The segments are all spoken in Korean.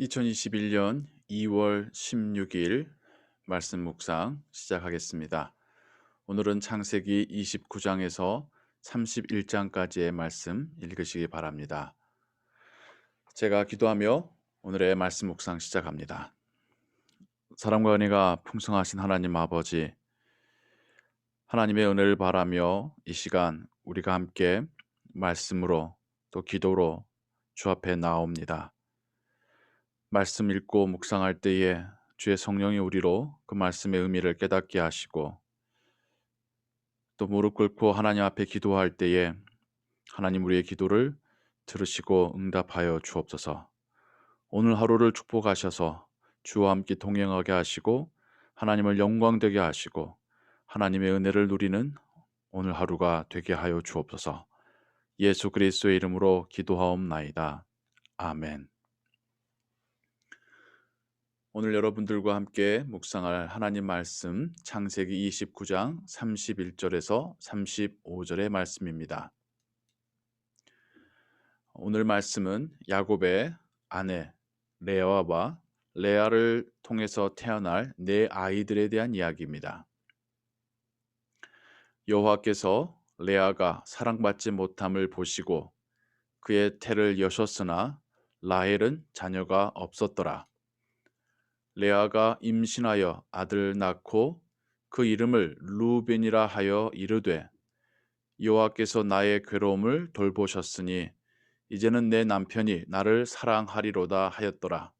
2021년 2월 16일 말씀 묵상 시작하겠습니다. 오늘은 창세기 29장에서 31장까지의 말씀 읽으시기 바랍니다. 제가 기도하며 오늘의 말씀 묵상 시작합니다. 사랑과 은혜가 풍성하신 하나님 아버지, 하나님의 은혜를 바라며 이 시간 우리가 함께 말씀으로 또 기도로 주 앞에 나옵니다. 말씀 읽고 묵상할 때에 주의 성령이 우리로 그 말씀의 의미를 깨닫게 하시고 또 무릎 꿇고 하나님 앞에 기도할 때에 하나님 우리의 기도를 들으시고 응답하여 주옵소서. 오늘 하루를 축복하셔서 주와 함께 동행하게 하시고 하나님을 영광되게 하시고 하나님의 은혜를 누리는 오늘 하루가 되게 하여 주옵소서. 예수 그리스도의 이름으로 기도하옵나이다. 아멘. 오늘 여러분들과 함께 묵상할 하나님 말씀 창세기 29장 31절에서 35절의 말씀입니다. 오늘 말씀은 야곱의 아내 레아와 레아를 통해서 태어날 네 아이들에 대한 이야기입니다. 여호와께서 레아가 사랑받지 못함을 보시고 그의 태를 여셨으나 라헬은 자녀가 없었더라. 레아가 임신하여 아들 낳고 그 이름을 루벤이라 하여 이르되 여호와께서 나의 괴로움을 돌보셨으니 이제는 내 남편이 나를 사랑하리로다 하였더라.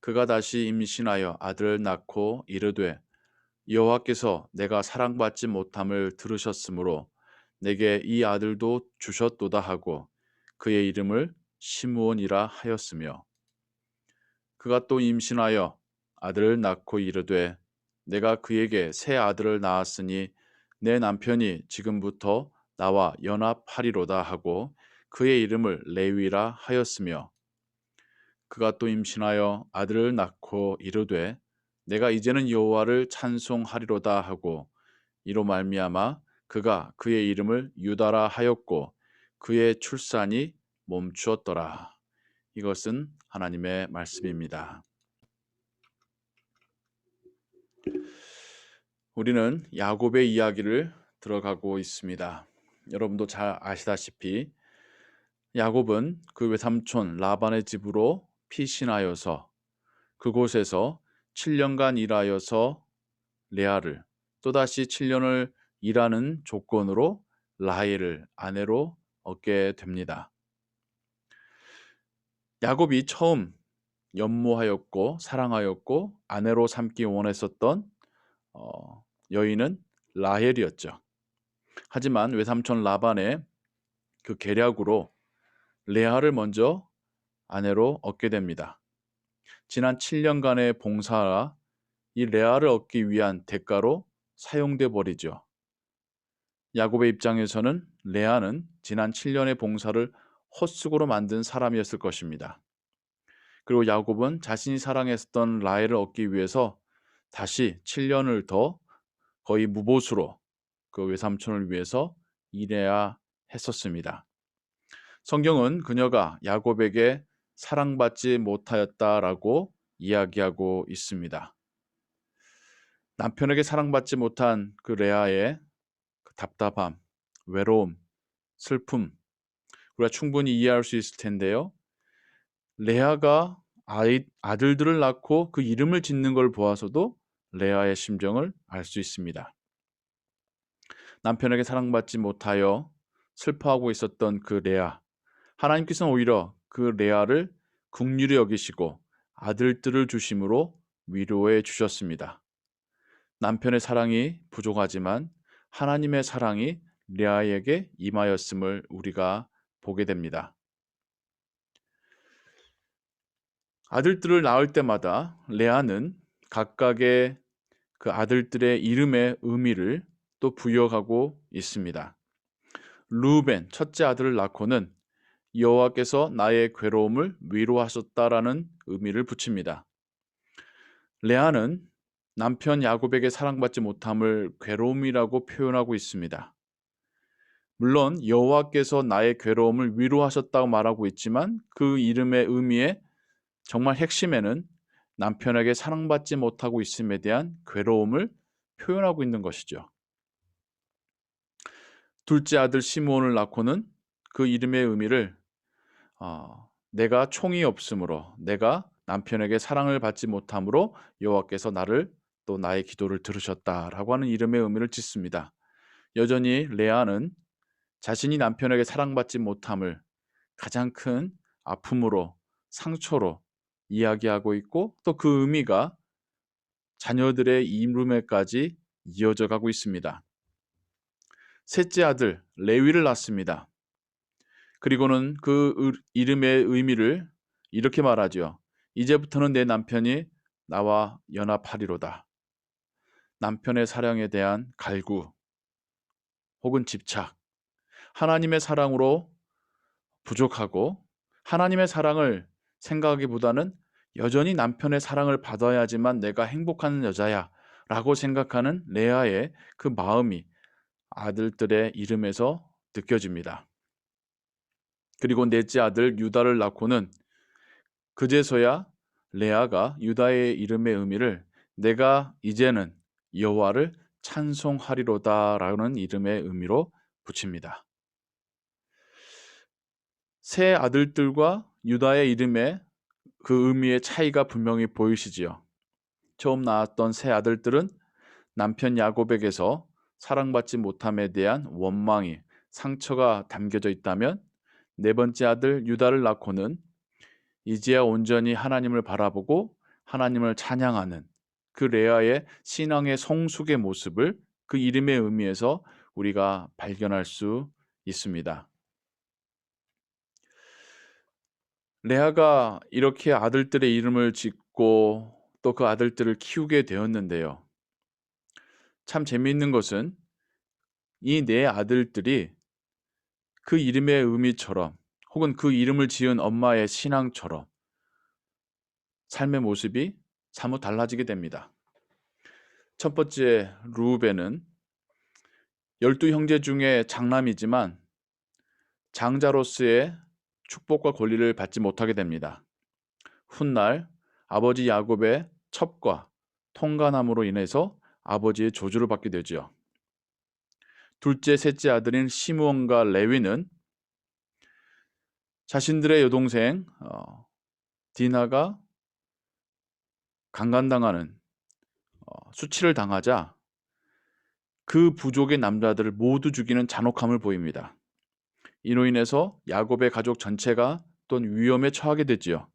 그가 다시 임신하여 아들을 낳고 이르되 여호와께서 내가 사랑받지 못함을 들으셨으므로 내게 이 아들도 주셨도다 하고 그의 이름을 시므온이라 하였으며 그가 또 임신하여 아들을 낳고 이르되 내가 그에게 새 아들을 낳았으니 내 남편이 지금부터 나와 연합하리로다 하고 그의 이름을 레위라 하였으며 그가 또 임신하여 아들을 낳고 이르되 내가 이제는 여호와를 찬송하리로다 하고 이로 말미암아 그가 그의 이름을 유다라 하였고 그의 출산이 멈추었더라. 이것은 하나님의 말씀입니다. 우리는 야곱의 이야기를 들어가고 있습니다. 여러분도 잘 아시다시피 야곱은 그 외삼촌 라반의 집으로 피신하여서 그곳에서 7년간 일하여서 레아를 또다시 7년을 일하는 조건으로 라헬을 아내로 얻게 됩니다. 야곱이 처음 연모하였고 사랑하였고 아내로 삼기 원했었던 어, 여인은 라헬이었죠. 하지만 외삼촌 라반의 그 계략으로 레아를 먼저 아내로 얻게 됩니다. 지난 7년간의 봉사가 이 레아를 얻기 위한 대가로 사용돼 버리죠. 야곱의 입장에서는 레아는 지난 7년의 봉사를 헛수고로 만든 사람이었을 것입니다. 그리고 야곱은 자신이 사랑했던 라헬을 얻기 위해서 다시 7년을 더 거의 무보수로 그 외삼촌을 위해서 일해야 했었습니다. 성경은 그녀가 야곱에게 사랑받지 못하였다라고 이야기하고 있습니다. 남편에게 사랑받지 못한 그 레아의 그 답답함, 외로움, 슬픔, 우리가 충분히 이해할 수 있을 텐데요. 레아가 아이, 아들들을 낳고 그 이름을 짓는 걸 보아서도 레아의 심정을 알 수 있습니다. 남편에게 사랑받지 못하여 슬퍼하고 있었던 그 레아. 하나님께서는 오히려 그 레아를 국률이 여기시고 아들들을 주심으로 위로해 주셨습니다. 남편의 사랑이 부족하지만 하나님의 사랑이 레아에게 임하였음을 우리가 보게 됩니다. 아들들을 낳을 때마다 레아는 각각의 그 아들들의 이름의 의미를 또 부여하고 있습니다. 루벤 첫째 아들을 낳고는 여호와께서 나의 괴로움을 위로하셨다라는 의미를 붙입니다. 레아는 남편 야곱에게 사랑받지 못함을 괴로움이라고 표현하고 있습니다. 물론 여호와께서 나의 괴로움을 위로하셨다고 말하고 있지만 그 이름의 의미에 정말 핵심에는 남편에게 사랑받지 못하고 있음에 대한 괴로움을 표현하고 있는 것이죠. 둘째 아들 시므온을 낳고는 그 이름의 의미를 어, 내가 총이 없으므로 내가 남편에게 사랑을 받지 못함으로 여호와께서 나를 또 나의 기도를 들으셨다라고 하는 이름의 의미를 짓습니다. 여전히 레아는 자신이 남편에게 사랑받지 못함을 가장 큰 아픔으로 상처로 이야기하고 있고 또 그 의미가 자녀들의 이름에까지 이어져 가고 있습니다. 셋째 아들 레위를 낳습니다. 그리고는 그 이름의 의미를 이렇게 말하죠. 이제부터는 내 남편이 나와 연합하리로다. 남편의 사랑에 대한 갈구 혹은 집착, 하나님의 사랑으로 부족하고 하나님의 사랑을 생각하기보다는 여전히 남편의 사랑을 받아야지만 내가 행복한 여자야 라고 생각하는 레아의 그 마음이 아들들의 이름에서 느껴집니다. 그리고 넷째 아들 유다를 낳고는 그제서야 레아가 유다의 이름의 의미를 내가 이제는 여호와를 찬송하리로다라는 이름의 의미로 붙입니다. 세 아들들과 유다의 이름의 그 의미의 차이가 분명히 보이시지요. 처음 나왔던 세 아들들은 남편 야곱에게서 사랑받지 못함에 대한 원망이 상처가 담겨져 있다면 네 번째 아들 유다를 낳고는 이제야 온전히 하나님을 바라보고 하나님을 찬양하는 그 레아의 신앙의 성숙의 모습을 그 이름의 의미에서 우리가 발견할 수 있습니다. 레아가 이렇게 아들들의 이름을 짓고 또 그 아들들을 키우게 되었는데요. 참 재미있는 것은 이 네 아들들이 그 이름의 의미처럼 혹은 그 이름을 지은 엄마의 신앙처럼 삶의 모습이 사뭇 달라지게 됩니다. 첫 번째 루벤은 열두 형제 중에 장남이지만 장자로서의 축복과 권리를 받지 못하게 됩니다. 훗날 아버지 야곱의 첩과 통간함으로 인해서 아버지의 조주를 받게 되죠. 둘째, 셋째 아들인 시므온과 레위는 자신들의 여동생 어, 디나가 강간당하는 어, 수치를 당하자 그 부족의 남자들을 모두 죽이는 잔혹함을 보입니다. 이로 인해서 야곱의 가족 전체가 또는 위험에 처하게 되지요.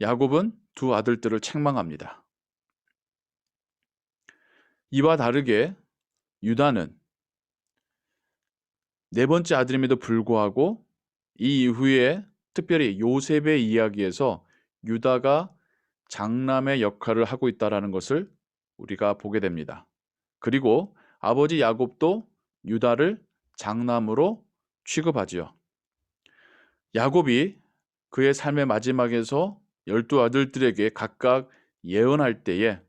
야곱은 두 아들들을 책망합니다. 이와 다르게 유다는 네 번째 아들임에도 불구하고 이 이후에 특별히 요셉의 이야기에서 유다가 장남의 역할을 하고 있다라는 것을 우리가 보게 됩니다. 그리고 아버지 야곱도 유다를 장남으로 취급하지요. 야곱이 그의 삶의 마지막에서 열두 아들들에게 각각 예언할 때에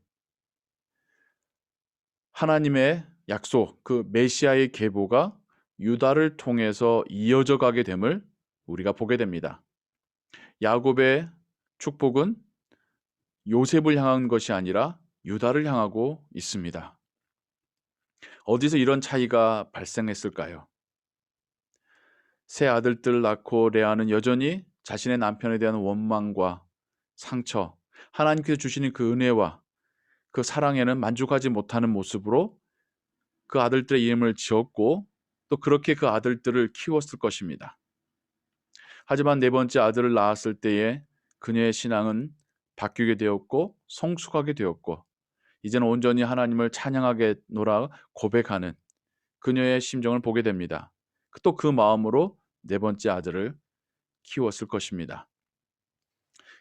하나님의 약속, 그 메시아의 계보가 유다를 통해서 이어져 가게 됨을 우리가 보게 됩니다. 야곱의 축복은 요셉을 향한 것이 아니라 유다를 향하고 있습니다. 어디서 이런 차이가 발생했을까요? 새 아들들을 낳고 레아는 여전히 자신의 남편에 대한 원망과 상처, 하나님께서 주시는 그 은혜와 그 사랑에는 만족하지 못하는 모습으로 그 아들들의 이름을 지었고 또 그렇게 그 아들들을 키웠을 것입니다. 하지만 네 번째 아들을 낳았을 때에 그녀의 신앙은 바뀌게 되었고 성숙하게 되었고 이제는 온전히 하나님을 찬양하게 노라 고백하는 그녀의 심정을 보게 됩니다. 또 그 마음으로 네 번째 아들을 키웠을 것입니다.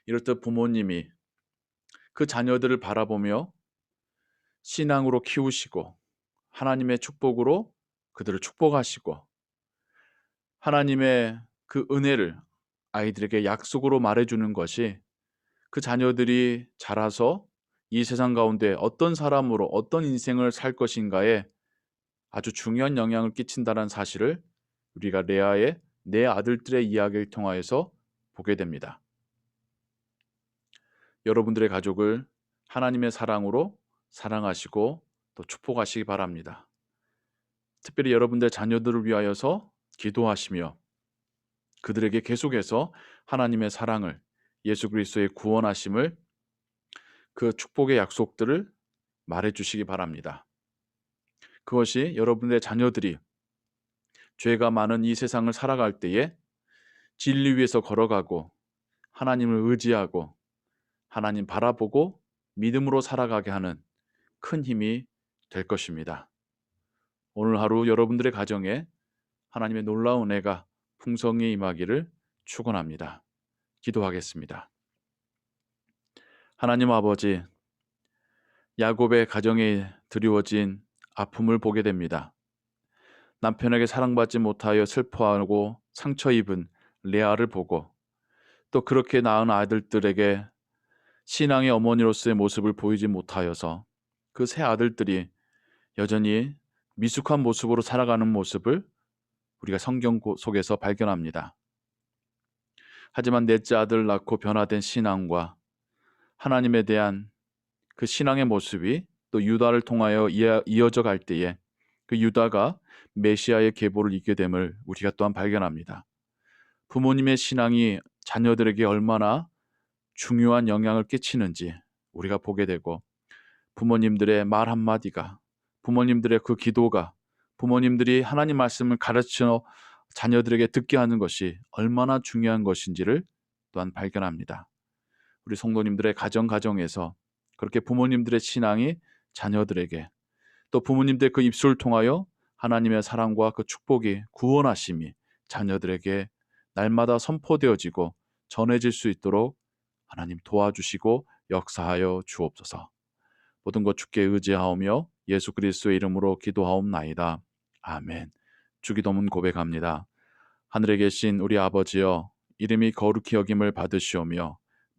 이렇듯 부모님이 그 자녀들을 바라보며 신앙으로 키우시고 하나님의 축복으로 그들을 축복하시고 하나님의 그 은혜를 아이들에게 약속으로 말해주는 것이 그 자녀들이 자라서 이 세상 가운데 어떤 사람으로 어떤 인생을 살 것인가에 아주 중요한 영향을 끼친다는 사실을 우리가 레아의 내 아들들의 이야기를 통하여서 보게 됩니다. 여러분들의 가족을 하나님의 사랑으로 사랑하시고 또 축복하시기 바랍니다. 특별히 여러분들 자녀들을 위하여서 기도하시며 그들에게 계속해서 하나님의 사랑을 예수 그리스도의 구원하심을 그 축복의 약속들을 말해 주시기 바랍니다. 그것이 여러분의 자녀들이 죄가 많은 이 세상을 살아갈 때에 진리 위에서 걸어가고 하나님을 의지하고 하나님 바라보고 믿음으로 살아가게 하는 큰 힘이 될 것입니다. 오늘 하루 여러분들의 가정에 하나님의 놀라운 애가 풍성히 임하기를 축원합니다. 기도하겠습니다. 하나님 아버지, 야곱의 가정에 드리워진 아픔을 보게 됩니다. 남편에게 사랑받지 못하여 슬퍼하고 상처 입은 레아를 보고 또 그렇게 낳은 아들들에게 신앙의 어머니로서의 모습을 보이지 못하여서 그 세 아들들이 여전히 미숙한 모습으로 살아가는 모습을 우리가 성경 속에서 발견합니다. 하지만 넷째 아들 낳고 변화된 신앙과 하나님에 대한 그 신앙의 모습이 또 유다를 통하여 이어져 갈 때에 그 유다가 메시아의 계보를 잇게 됨을 우리가 또한 발견합니다. 부모님의 신앙이 자녀들에게 얼마나 중요한 영향을 끼치는지 우리가 보게 되고 부모님들의 말 한마디가 부모님들의 그 기도가 부모님들이 하나님 말씀을 가르쳐 자녀들에게 듣게 하는 것이 얼마나 중요한 것인지를 또한 발견합니다. 우리 성도님들의 가정 가정에서 그렇게 부모님들의 신앙이 자녀들에게 또 부모님들의 그 입술을 통하여 하나님의 사랑과 그 축복이 구원하심이 자녀들에게 날마다 선포되어지고 전해질 수 있도록 하나님 도와주시고 역사하여 주옵소서. 모든 것 주께 의지하오며 예수 그리스도의 이름으로 기도하옵나이다. 아멘. 주기도문 고백합니다. 하늘에 계신 우리 아버지여 이름이 거룩히 여김을 받으시오며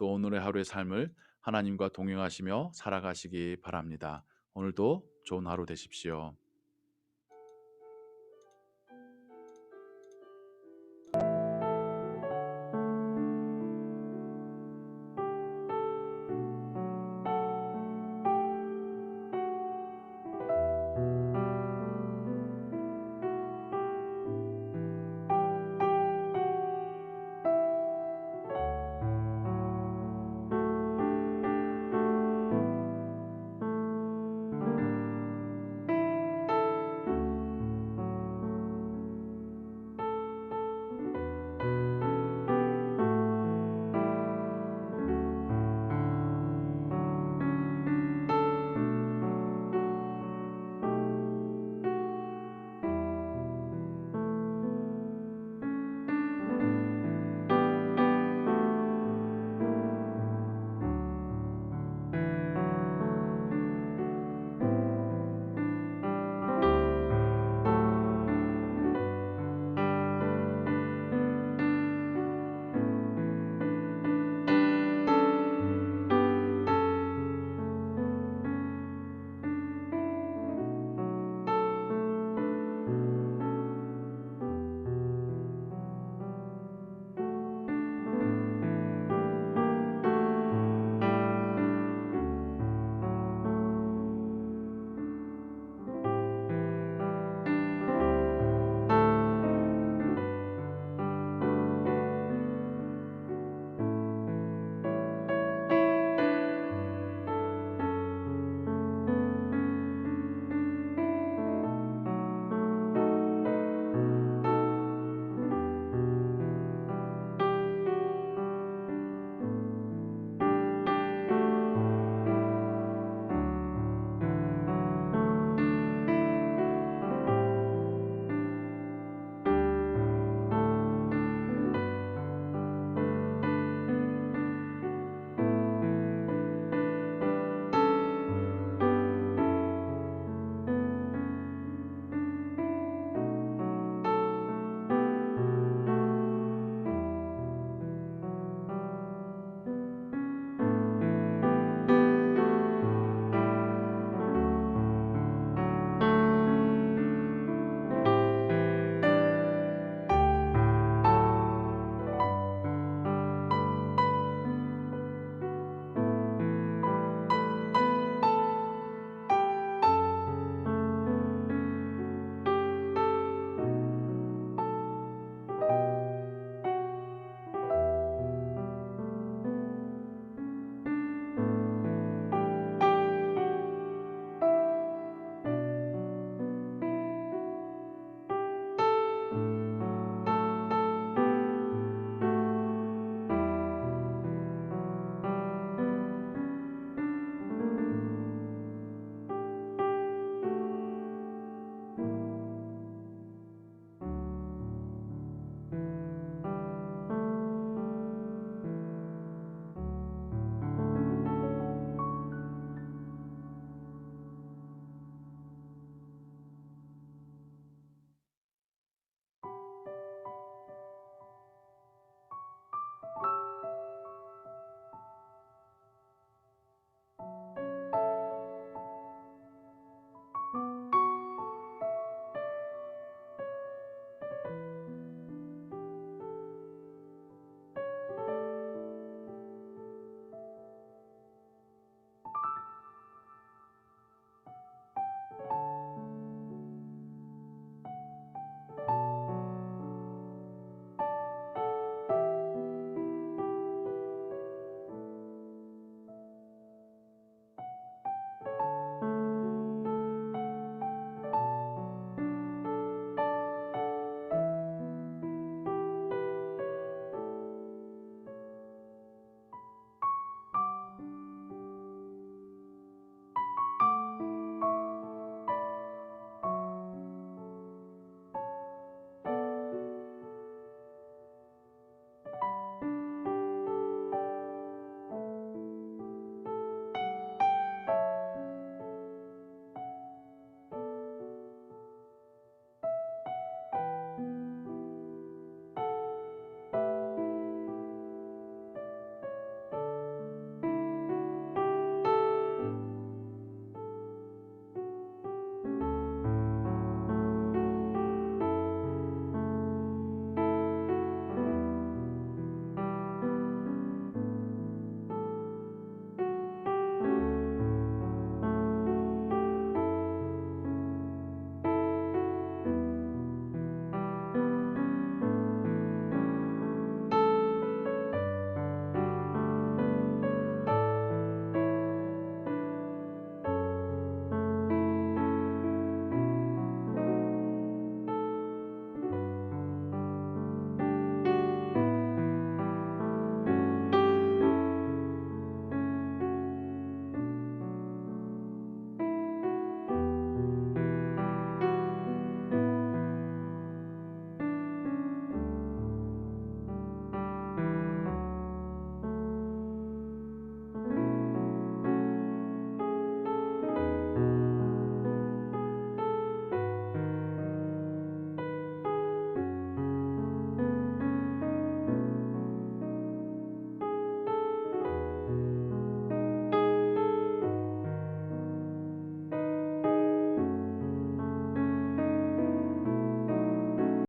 또 오늘의 하루의 삶을 하나님과 동행하시며 살아가시기 바랍니다. 오늘도 좋은 하루 되십시오.